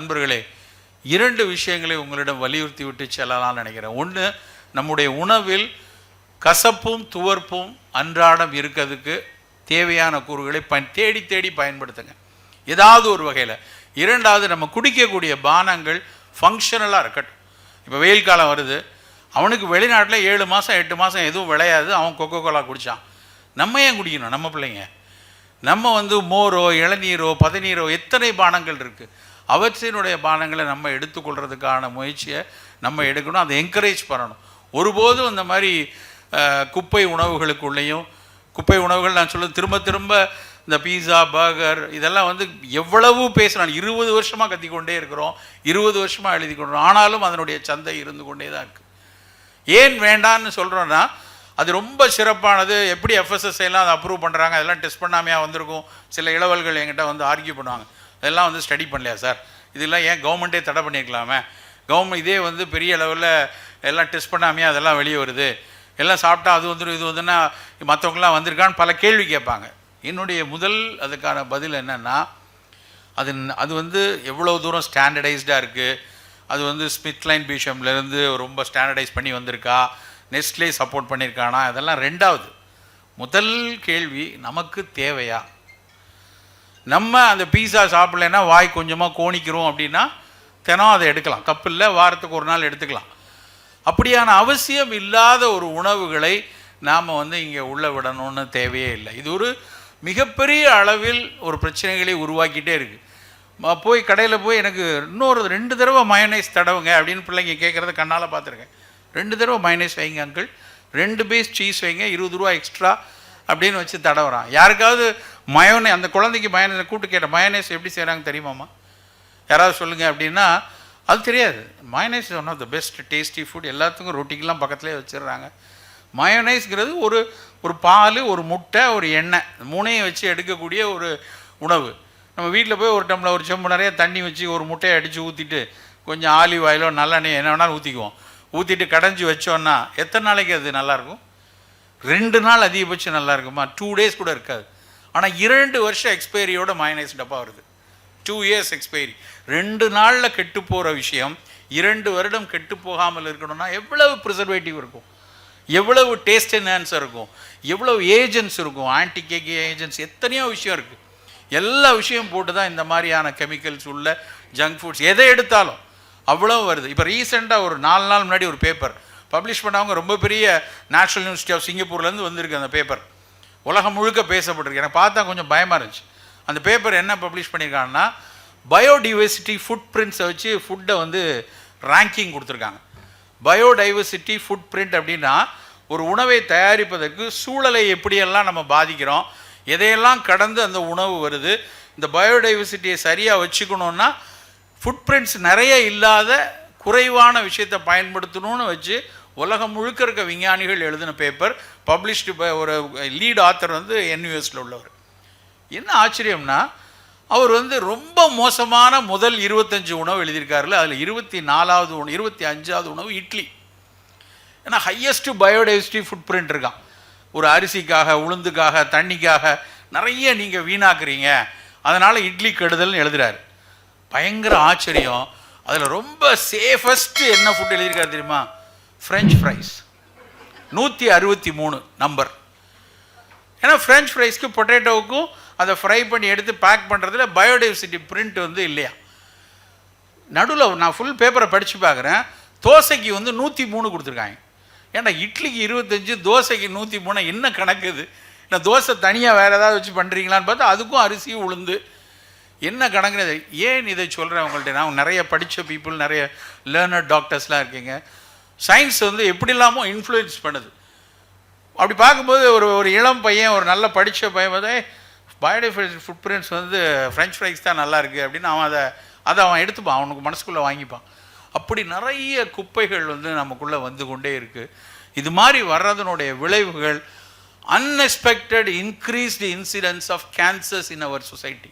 நண்பர்களே இரண்டு விஷயங்களை உங்களிடம் வலியுறுத்தி விட்டு செல்லலாம்னு நினைக்கிறேன். ஒன்று நம்முடைய உணவில் கசப்பும் துவர்ப்பும் அன்றாடம் இருக்கிறதுக்கு தேவையான கூறுகளை பயன் தேடி தேடி பயன்படுத்துங்க. ஏதாவது ஒரு வகையில். இரண்டாவது நம்ம குடிக்கக்கூடிய பானங்கள் ஃபங்க்ஷனலாக இருக்கட்டும். இப்போ வெயில் காலம் வருது. அவனுக்கு வெளிநாட்டில் ஏழு மாதம் எட்டு மாதம் எதுவும் விளையாது. அவன் கொக்கோ கோலா குடித்தான் நம்ம ஏன் குடிக்கணும்? நம்ம பிள்ளைங்க. நம்ம வந்து மோரோ இளநீரோ பதநீரோ எத்தனை பானங்கள் இருக்குது அவற்றினுடைய பானங்களை நம்ம எடுத்துக்கொள்கிறதுக்கான முயற்சியை நம்ம எடுக்கணும். அதை என்கரேஜ் பண்ணணும். ஒருபோதும் இந்த மாதிரி குப்பை உணவுகளுக்குள்ளேயும் குப்பை உணவுகள் நான் சொல்ல திரும்ப திரும்ப இந்த பீஸா பர்கர் இதெல்லாம் வந்து எவ்வளவு பேசுகிறான் இருபது வருஷமாக கத்திக்கொண்டே இருக்கிறோம். இருபது வருஷமாக எழுதி கொண்டோம் ஆனாலும் அதனுடைய சந்தை இருந்து கொண்டே தான் இருக்குது ஏன் வேண்டான்னு சொல்கிறோன்னா அது ரொம்ப சிறப்பானது. எப்படி எஃப்எஸ்எஸ்ஐலாம் அதை அப்ரூவ் பண்ணுறாங்க அதெல்லாம் டெஸ்ட் பண்ணாமையாக வந்திருக்கும். சில இளவல்கள் என்கிட்ட வந்து ஆர்கியூ பண்ணுவாங்க. இதெல்லாம் வந்து ஸ்டடி பண்ணலையா சார் இதெல்லாம் ஏன் கவர்மெண்ட்டே தடை பண்ணியிருக்கலாமே கவர்மெண்ட் இதே வந்து பெரிய லெவலில் எல்லாம் டெஸ்ட் பண்ணாமே அதெல்லாம் வெளியே வருது. எல்லாம் சாப்பிட்டா அது வந்துடும் இது வந்துன்னா மற்றவங்களாம் வந்திருக்கான்னு பல கேள்வி கேட்பாங்க. என்னுடைய முதல் அதுக்கான பதில் என்னென்னா அது அது வந்து எவ்வளோ தூரம் ஸ்டாண்டர்டைஸ்டாக இருக்குது அது வந்து ஸ்மித்லைன் பீஷம்லேருந்து ரொம்ப ஸ்டாண்டர்டைஸ் பண்ணி வந்திருக்கா? நெஸ்ட்லே சப்போர்ட் பண்ணியிருக்கானா அதெல்லாம் ரெண்டாவது. முதல் கேள்வி நமக்கு தேவையா? நம்ம அந்த பீஸா சாப்பிட்லன்னா வாய் கொஞ்சமாக கோணிக்கிறோம் அப்படின்னா தினம் அதை எடுக்கலாம். தப்பு இல்லை வாரத்துக்கு ஒரு நாள் எடுத்துக்கலாம். அப்படியான அவசியம் இல்லாத ஒரு உணவுகளை நாம் வந்து இங்கே உள்ளே விடணும்னு தேவையே இல்லை. இது ஒரு மிகப்பெரிய அளவில் ஒரு பிரச்சனைகளை உருவாக்கிட்டே இருக்குது போய் கடையில் போய் எனக்கு இன்னொரு ரெண்டு தடவை மயனைஸ் தடவுங்க அப்படின்னு பிள்ளைங்க கேட்குறத கண்ணால் பார்த்துருக்கேன். ரெண்டு தடவை மயனைஸ் வைங்க அங்கிள் ரெண்டு பீஸ் சீஸ் வைங்க இருபது ரூபா எக்ஸ்ட்ரா அப்படின்னு வச்சு தடவுறான். யாருக்காவது மயோனே அந்த குழந்தைக்கு மயனேஸ் கூட்டு கேட்ட மயனேஸ் எப்படி செய்கிறாங்க தெரியுமாம்மா? யாராவது சொல்லுங்கள் அப்படின்னா அது தெரியாது. Mayonnaise one of the best tasty food எல்லாத்துக்கும் ரொட்டிக்கெல்லாம் பக்கத்துலேயே வச்சிடுறாங்க. மயோனைஸ்ங்கிறது ஒரு ஒரு பால் ஒரு முட்டை ஒரு எண்ணெய். மூணையும் வச்சு எடுக்கக்கூடிய ஒரு உணவு. நம்ம வீட்டில் போய் ஒரு டம்ளர் ஒரு செம்பு நிறைய தண்ணி வச்சு ஒரு முட்டையை அடித்து ஊற்றிட்டு கொஞ்சம் ஆலிவ் ஆயிலோ நல்லெண்ணெய் என்ன வேணாலும் ஊற்றிக்குவோம் ஊற்றிட்டு கடைஞ்சி வச்சோன்னா எத்தனை நாளைக்கு அது நல்லாயிருக்கும் ரெண்டு நாள் அதிகபட்சம் நல்லா இருக்குமா? டூ டேஸ் கூட இருக்காது. ஆனால் இரண்டு வருஷம் எக்ஸ்பைரியோட மயனைஸ் டப்பா வருது. டூ இயர்ஸ் எக்ஸ்பைரி ரெண்டு நாளில் கெட்டு போகிற விஷயம் இரண்டு வருடம் கெட்டு போகாமல் இருக்கணும்னா எவ்வளவு ப்ரிசர்வேட்டிவ் இருக்கும்? எவ்வளவு டேஸ்ட் என்ஹான்சர் இருக்கும்? எவ்வளவு ஏஜென்ட்ஸ் இருக்கும்? ஆன்டிகேக் ஏஜென்ட்ஸ் எத்தனையோ விஷயம் இருக்குது எல்லா விஷயம் போட்டு தான் இந்த மாதிரியான கெமிக்கல்ஸ் உள்ள ஜங்க் ஃபுட்ஸ் எதை எடுத்தாலும் அவ்வளோ வருது. இப்போ ரீசெண்டாக ஒரு நாலு நாள் முன்னாடி ஒரு பேப்பர் பப்ளிஷ் பண்ணவங்க ரொம்ப பெரிய நேஷனல் யூனிவர்சிட்டி ஆஃப் சிங்கப்பூர்லேருந்து வந்திருக்கு அந்த பேப்பர் உலகம் முழுக்க பேசப்பட்டிருக்கு. எனக்கு பார்த்தா கொஞ்சம் பயமாக இருந்துச்சு. அந்த பேப்பர் என்ன பப்ளிஷ் பண்ணியிருக்காங்கன்னா பயோடைவர்சிட்டி ஃபுட் பிரிண்ட்ஸை வச்சு ஃபுட்டை வந்து ரேங்கிங் கொடுத்துருக்காங்க. பயோடைவர்சிட்டி ஃபுட் பிரிண்ட் அப்படின்னா ஒரு உணவை தயாரிப்பதற்கு சூழலை எப்படியெல்லாம் நம்ம பாதிக்கிறோம் எதையெல்லாம் கடந்து அந்த உணவு வருது இந்த பயோடைவர்சிட்டியை சரியாக வச்சுக்கணுன்னா ஃபுட் பிரிண்ட்ஸ் நிறைய இல்லாத குறைவான விஷயத்தை பயன்படுத்தணும்னு வச்சு உலகம் முழுக்க இருக்க விஞ்ஞானிகள் எழுதின பேப்பர் பப்ளிஷ்டு ஒரு லீட் ஆத்தர் வந்து என்யூஎஸில் உள்ளவர். என்ன ஆச்சரியம்னா அவர் வந்து ரொம்ப மோசமான முதல் இருபத்தஞ்சு உணவு எழுதியிருக்காருல அதில் இருபத்தி நாலாவது உணவு இருபத்தி அஞ்சாவது உணவு இட்லி. ஏன்னா ஹையஸ்ட்டு பயோடைவர்சிட்டி ஃபுட் பிரிண்ட் இருக்கான் ஒரு அரிசிக்காக உளுந்துக்காக தண்ணிக்காக நிறைய நீங்கள் வீணாக்குறீங்க. அதனால் இட்லி கெடுதல்னு எழுதுறாரு. பயங்கர ஆச்சரியம். அதில் ரொம்ப சேஃபஸ்ட்டு என்ன ஃபுட் எழுதியிருக்காரு தெரியுமா? ஃப்ரெஞ்ச் ஃப்ரைஸ் நூற்றி அறுபத்தி மூணு நம்பர் ஏன்னா ஃப்ரெஞ்ச் ஃப்ரைஸ்க்கு பொட்டேட்டோவுக்கும் அதை ஃப்ரை பண்ணி எடுத்து பேக் பண்ணுறதுல பயோடைவர்சிட்டி பிரிண்ட் வந்து இல்லையா? நடுவில் நான் ஃபுல் பேப்பரை படித்து பார்க்குறேன். தோசைக்கு வந்து நூற்றி மூணு கொடுத்துருக்காங்க. ஏன்னா இட்லிக்கு இருபத்தஞ்சு தோசைக்கு நூற்றி மூணு என்ன கணக்கு இது? தோசை தனியாக வேறு ஏதாவது வச்சு பண்ணுறீங்களான்னு பார்த்தா அதுக்கும் அரிசியும் உளுந்து. என்ன கணக்குன்னு ஏன் இதை சொல்கிறேன் உங்கள்கிட்ட நான் நிறைய படித்த பீப்புள் நிறைய லேர்னர் டாக்டர்ஸ்லாம் இருக்கீங்க. சயின்ஸ் வந்து எப்படி இல்லாமல் இன்ஃப்ளூயன்ஸ் பண்ணுது. அப்படி பார்க்கும்போது ஒரு ஒரு இளம் பையன் ஒரு நல்ல படித்த பையன் வந்து பயோடைஃபைட் ஃபுட் பிரிண்ட்ஸ் வந்து ஃப்ரெஞ்ச் ஃப்ரைஸ் தான் நல்லா இருக்குது அப்படின்னு அவன் அதை அதை அவன் எடுத்துப்பான். அவனுக்கு மனசுக்குள்ளே வாங்கிப்பான். அப்படி நிறைய குப்பைகள் வந்து நமக்குள்ளே வந்து கொண்டே இருக்குது இது மாதிரி வர்றதனுடைய விளைவுகள் unexpected increased incidence of cancers in our society